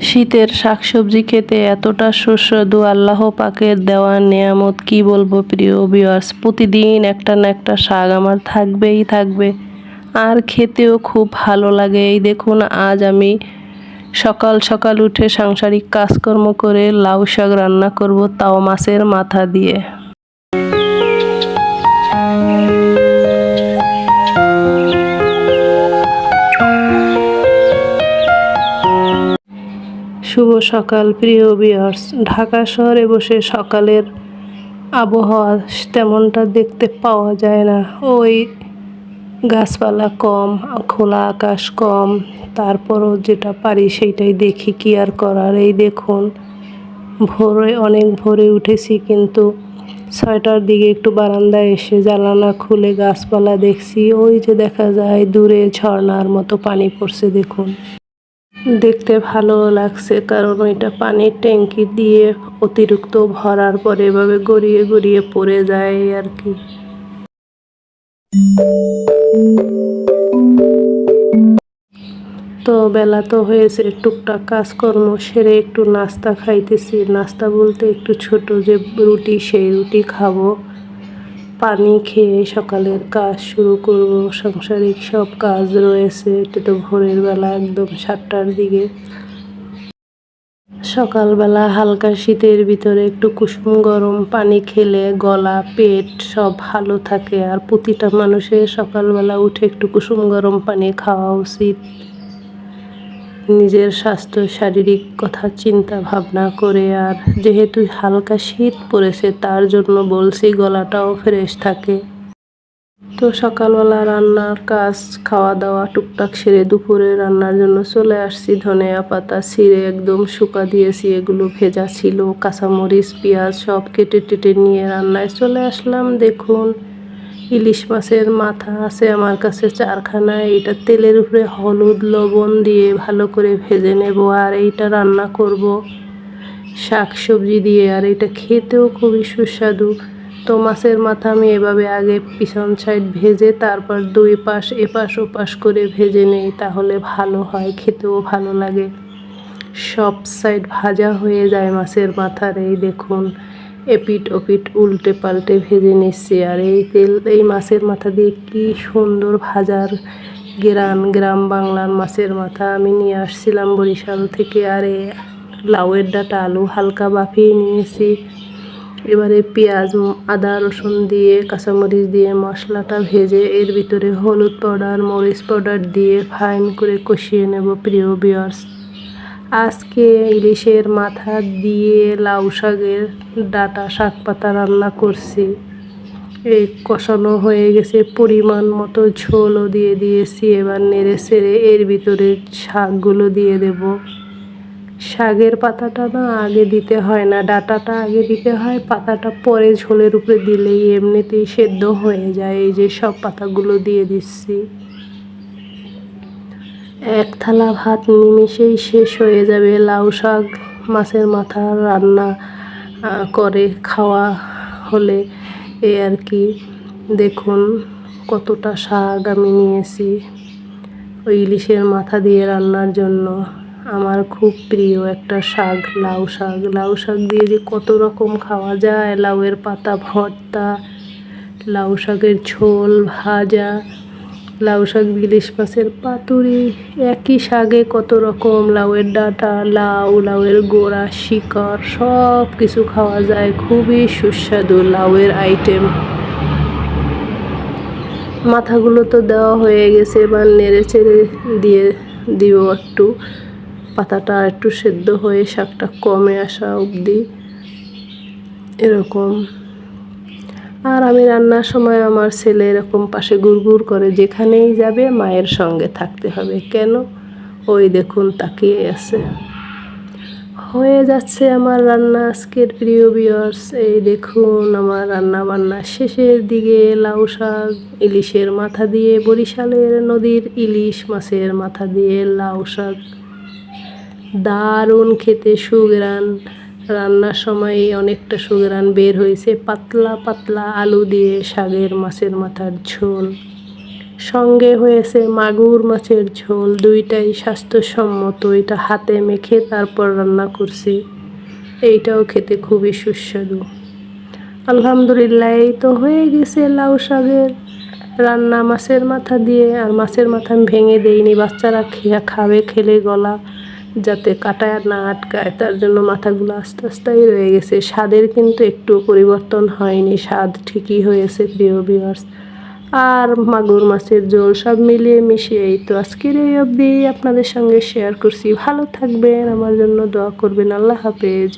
শীতের শাকসবজি খেতে এতটা সুস্বাদু, আল্লাহ পাকের দেওয়া নিয়ামত, কি বলব প্রিয় বিয়ার্স প্রতিদিন একটা না একটা শাক আমার থাকবেই থাকবে। আর খেতেও খুব ভালো লাগে। এই দেখুন, আজ আমি সকাল সকাল উঠে সাংসারিক কাজকর্ম করে লাউ শাক রান্না করব তাও মাছের মাথা দিয়ে। শুভ সকাল, প্রিয় বিয়ার্স ঢাকা শহরে বসে সকালের আবহাওয়া তেমনটা দেখতে পাওয়া যায় না। ওই গাছপালা কম, খোলা আকাশ কম, তারপরও যেটা পারি সেইটাই দেখি কি আর করার। এই দেখুন, ভোরে অনেক ভোরে উঠেছি কিন্তু ছয়টার দিকে একটু বারান্দায় এসে জ্বালানা খুলে গাছপালা দেখছি। ওই যে দেখা যায় দূরে ঝর্ণার মতো পানি পড়ছে, দেখুন। দেখতে ভালো লাগছে, কারণ ওইটা পানির ট্যাঙ্কি দিয়ে অতিরিক্ত ভরার পরে এভাবে গড়িয়ে গড়িয়ে পড়ে যায় আর কি। তো বেলা তো হয়েছে, টুকটাক কাজকর্ম সেরে একটু নাস্তা খাইতেছি। নাস্তা বলতে একটু ছোট যে রুটি, সেই রুটি খাব। পানি খেয়ে সকালের কাজ শুরু করব। সাংসারিক সব কাজ রয়েছে। এটা তো ভোরের বেলা একদম সাতটার দিকে। সকালবেলা হালকা শীতের ভিতরে একটু কুসুম গরম পানি খেলে গলা, পেট সব ভালো থাকে। আর প্রতিটা মানুষের সকালবেলা উঠে একটু কুসুম গরম পানি খাওয়া উচিত। নিজের স্বাস্থ্য, শারীরিক কথা, চিন্তা ভাবনা করে আর যেহেতু হালকা শীত পড়েছে, তার জন্য বলছি গলাটাও ফ্রেশ থাকে। তো সকালবেলা রান্নার কাজ খাওয়া দাওয়া টুকটাক সেরে দুপুরে রান্নার জন্য চলে আসছি। ধনিয়া পাতা ছিঁড়ে একদম শুকা দিয়েছি, এগুলো ভেজা ছিল, কাঁচামরিচ, পেঁয়াজ সব কেটে টেটে নিয়ে রান্নায় চলে আসলাম। দেখুন ইলিশ মাছের মাথা আছে আমার কাছে, চারখানা। এটা তেলের উপরে হলুদ লবণ দিয়ে ভালো করে ভেজে নেব আর এইটা রান্না করব শাক সবজি দিয়ে। আর এটা খেতেও খুবই সুস্বাদু। তো মাছের মাথা আমি এভাবে আগে পিছন সাইড ভেজে তারপর দুই পাশ, এপাশ ওপাশ করে ভেজে নেই, তাহলে ভালো হয়, খেতেও ভালো লাগে। সব সাইড ভাজা হয়ে যায় মাছের মাথার, এই দেখুন। এপিট ওপিট উল্টে পাল্টে ভেজে নিচ্ছি। আর এই তেল, এই মাছের মাথা দিয়ে কি সুন্দর ভাজার গ্রাম গ্রাম বাংলার মাছের মাথা আমি নিয়ে আসছিলাম বরিশাল থেকে। আর এ লাউয়ের ডাটা, আলু হালকা বাফিয়ে নিয়েছি। এবারে পেঁয়াজ, আদা, রসুন দিয়ে, কাঁচামরিচ দিয়ে মশলাটা ভেজে এর ভিতরে হলুদ পাউডার, মরিচ পাউডার দিয়ে ফাইন করে কষিয়ে নেব। প্রিয় বিয়ার্স আজকে ইলিশের মাথা দিয়ে লাউ শাকের ডাটা শাক পাতা রান্না করছি। এই কষানো হয়ে গেছে, পরিমাণ মতো ঝোলও দিয়ে দিয়েছি। এবার নেড়ে সেড়ে এর ভিতরে শাকগুলো দিয়ে দেব। শাকের পাতাটা না আগে দিতে হয় না, ডাটাটা আগে দিতে হয়, পাতাটা পরে ঝোলের উপরে দিলেই এমনিতেই সেদ্ধ হয়ে যায়। এই যে সব পাতাগুলো দিয়ে দিচ্ছি। এক থালা ভাত নিমিষেই শেষ হয়ে যাবে। লাউ শাক, মাছের মাথা রান্না করে খাওয়া হলে এ আর কি। দেখুন কতটা শাক আমি নিয়েছি ওই ইলিশের মাথা দিয়ে রান্নার জন্য। আমার খুব প্রিয় একটা শাক, লাউ শাক। লাউ শাক দিয়ে যে কত রকম খাওয়া যায়। লাউয়ের পাতা ভর্তা, লাউ শাকের ঝোল ভাজা লাউ শাক, ইলিশ মাছের পাতুরি, একই শাকে কত রকম লাউয়ের ডাঁটা, লাউ, লাউয়ের গোড়া, শিকড় সব কিছু খাওয়া যায়। খুবই সুস্বাদু লাউয়ের আইটেম মাথাগুলো তো দেওয়া হয়ে গেছে, এবার নেড়ে চেড়ে দিয়ে দিব একটু। পাতাটা একটু সেদ্ধ হয়ে শাকটা কমে আসা অবধি। এরকম। আর আমি রান্নার সময় আমার ছেলে এরকম পাশে গুড় করে যেখানেই যাবে মায়ের সঙ্গে থাকতে হবে। কেন? ওই দেখুন তাকিয়ে আছে। হয়ে যাচ্ছে আমার রান্না আজকের প্রিয় বিয়ার্স। এই দেখুন আমার রান্না বান্না শেষের দিকে লাউ শাক, ইলিশের মাথা দিয়ে বরিশালের নদীর ইলিশ মাছের মাথা দিয়ে লাউ শাক। দারুণ খেতে সুগ্রান রান্নার সময় অনেকটা সুগ্রান বের হয়েছে। পাতলা পাতলা আলু দিয়ে শাকের মাছের মাথার ঝোল। সঙ্গে হয়েছে মাগুর মাছের ঝোল, দুইটাই স্বাস্থ্যসম্মত। এটা হাতে মেখে তারপর রান্না করছি। এইটাও খেতে খুবই সুস্বাদু। আলহামদুলিল্লাহ, এই তো হয়ে গেছে লাউ শাকের রান্না মাছের মাথা দিয়ে। আর মাছের মাথা আমি ভেঙে দেইনি, বাচ্চারা খেয়া খাবে, খেলে গলা। যাতে কাটায় না আটকায়, তার জন্য মাথাগুলো আস্তে আস্তেই রয়ে গেছে। স্বাদের কিন্তু একটু পরিবর্তন হয়নি, স্বাদ ঠিকই হয়েছে, প্রিয় ভিউয়ার্স আর মাগুর মাছের জোল সব মিলিয়ে মিশিয়ে এই তো আজকের এই অবধি আপনাদের সঙ্গে শেয়ার করছি। ভালো থাকবেন, আমার জন্য দোয়া করবেন। আল্লাহ হাফেজ।